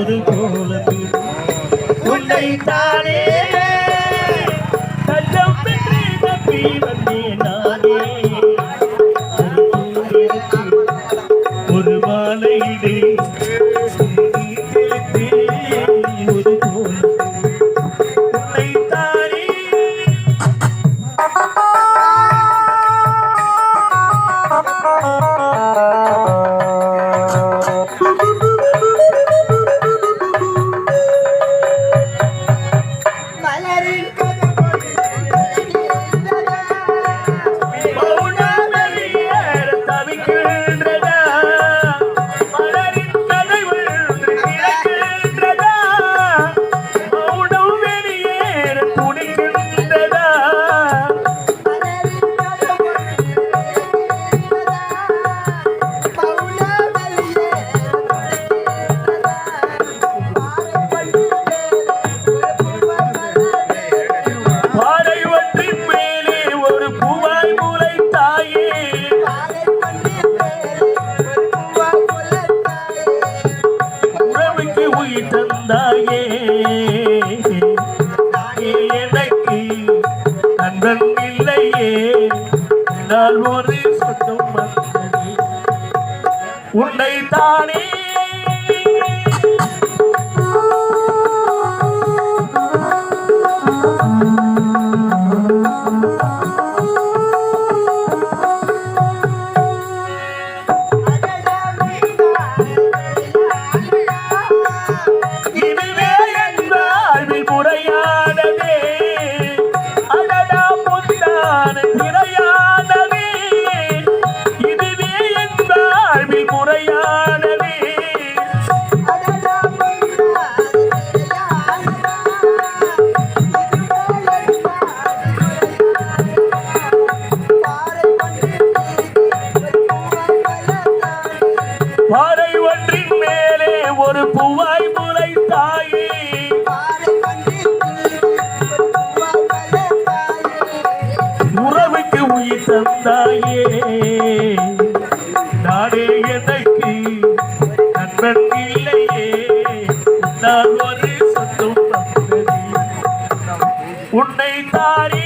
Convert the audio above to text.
ஒரு கோலத்தில் உன்னை தானே தஞ்சம் பெற்று தப்பி America. ஒரு பூவாய் முளைத்தாயே. உறவுக்கு உயிர் தந்தாயே. எனக்கு நண்பன் இல்லையே நான் ஒரு சொந்தம் வந்தது உன்னை தானே முறையானது. பாறை ஒன்றின் மேலே ஒரு பூவாய் முளைத்தாயே. உறவுக்கு உயிர் தந்தாயே. நாடே எனக்கு நண்பன் இல்லையே நான் ஒரு சொந்தம் உன்னை தாரி